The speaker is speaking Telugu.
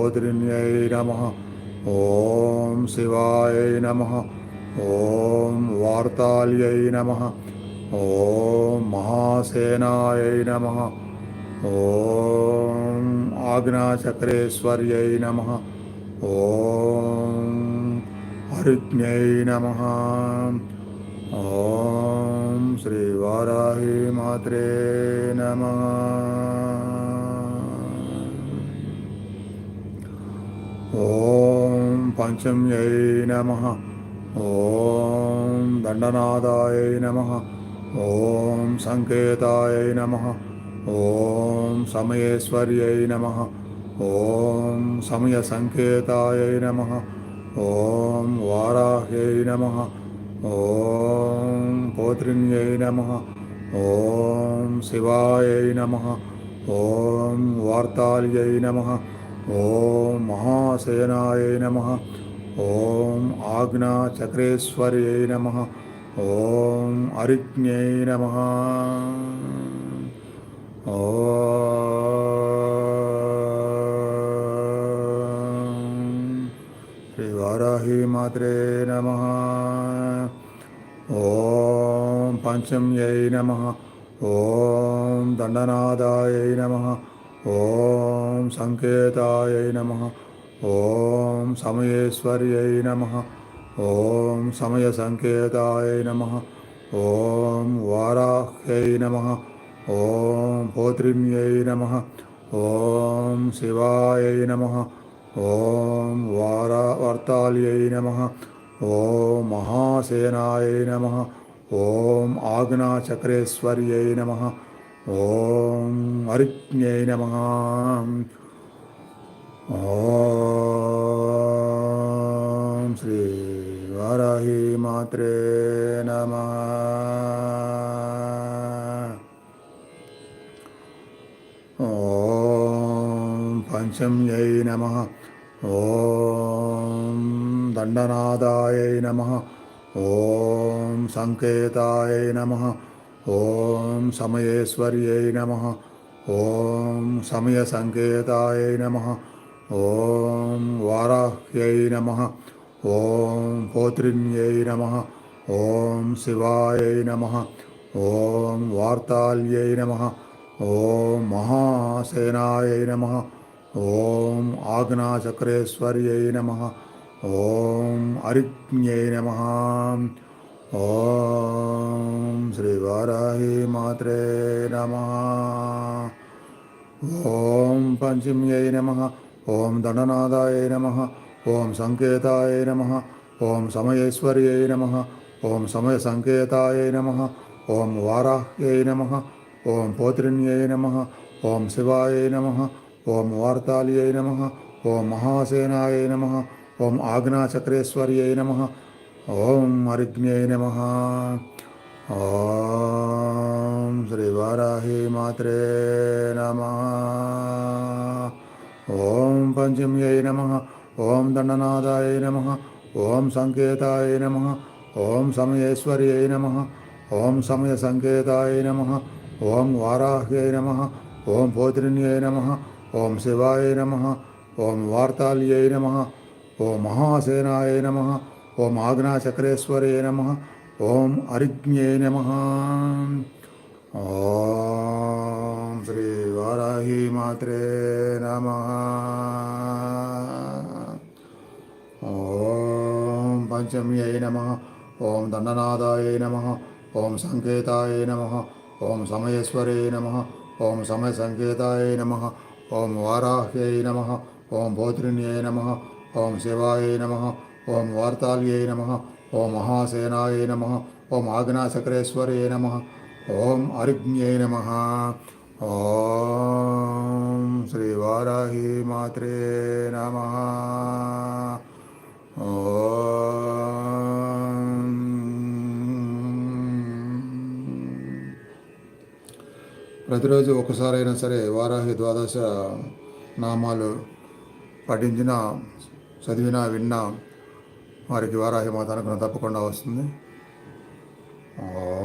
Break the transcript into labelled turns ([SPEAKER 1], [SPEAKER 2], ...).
[SPEAKER 1] गोत्रिन्यै नमः ॐ शिवाय नमः ॐ वार्ताल्यै नमः ॐ महासेनायै नमः ॐ आज्ञाचक्रेश्वर्यै नमः ॐ हरिज्ञै नमः ॐ श्रीवाराही मात्रे नमः ॐ पञ्चम्यै नमः। ॐ दण्डनादायै नमः। ॐ सङ्केतायै नमः। ॐ समयेश्वर्यै नमः। ॐ समयसङ्केतायै नमः। ॐ वाराह्यै नमः। ॐ पौत्रिम्यै नमः। ॐ शिवायै नमः। ॐ वार्ताल्यै नमः। ॐ महासेनाय नमः। ॐ आज्ञाचक्रेश्वर्यै नमः। ॐ अरिज्ञराहमात्रे नमः। ॐ पञ्चम्यै नमः। ॐ दण्डनादाय नमः। ॐ सङ्केतायै नमः। ॐ समयेश्वर्यै नमः। ॐ समयसङ्केतायै नमः। ॐ वाराह्यै नमः। ॐ पोत्रिण्यै नमः। ॐ शिवायै नमः। ॐ वारा वार्ताल्यै नमः। ॐ महासेनायै नमः। ॐ आग्नाचक्रेश्वर्यै नमः। ஓம் அருஜை நமகாம் ஓம் ஸ்ரீ வாராகி மாத்ரே நம ஓம் பஞ்சம்யை நம ஓம் தண்டநாதாயை நம ஓம் சங்கேதாயை நம ఓం సమయేశ్వర్యై నమ. ఓం సమయ సంకేతాయ నమ. ఓం వారాహ్యై నమ. ఓం పోత్రిణ్యై నమ. ఓం శివాయై నమ. ఓం వార్తాల్యై నమ. ఓం మహాసేనాయై నమ. ఓం ఆజ్ఞాచక్రేశ్వర్యై నమ. ఓం అరిజ్ఞై నమ. ॐ श्रीवाराहे मात्रे नमः ॐ पञ्चम्यै नमः ॐ दण्डनादाय नमः ॐ सङ्केताय नमः ॐ समयैश्वर्यै नमः ॐ समयसङ्केताय नमः ॐ वाराह्यै नमः ॐ पोत्रिण्यै नमः ॐ शिवाय नमः ॐ वार्ताल्यै नमः ॐ महासेनाय नमः ॐ आज्ञाचक्रेश्वर्यै नमः ఓం అరిజ్ఞై నమ ఓం శ్రీవారాహి మాత్రే నమ ఓం పంచమ్యై నమ ఓం దండనాథాయ నమ ఓం సంకేతాయ నమ ఓం సమయేశ్వర్యై నమ ఓం సమయ సంకేతాయ నమ ఓం వారాహ్యై నమ ఓం పోత్రిణ్యై నమ ఓం శివాయ నమ ఓం వార్తాల్యై నమ ఓం మహాసేనాయ నమ ஓம் ஆக்னாசக்கரேஸ்வரே நம ஓம் அரிஜ்ஞே நம. ஓம் ஸ்ரீ வாராகி மாத்ரே நம. ஓம் பஞ்சமியை நம ஓம் தண்டநாதாயை நம ஓம் சங்கேதாயை நம ஓம் சமயேஸ்வரே நம ஓம் சமயசங்கேதாயை நம ஓம் வாராஹ்யை நம ஓம் போத்ரிணியை நம ஓம் சிவாயை நம ఓం వార్తాల్యై నమ ఓం మహాసేనాయ నమ ఓం ఆజ్ఞాచక్రేశ్వరే నమ ఓం అరిజ్ఞై నమ. ఓం శ్రీవారాహి మాత్రే నమ. ప్రతిరోజు ఒకసారైనా సరే వారాహి ద్వాదశ నామాలు పఠించిన చదివినా విన్నా వారికి వారాహి మాత అనుగ్రహం తప్పకుండా వస్తుంది. ఓ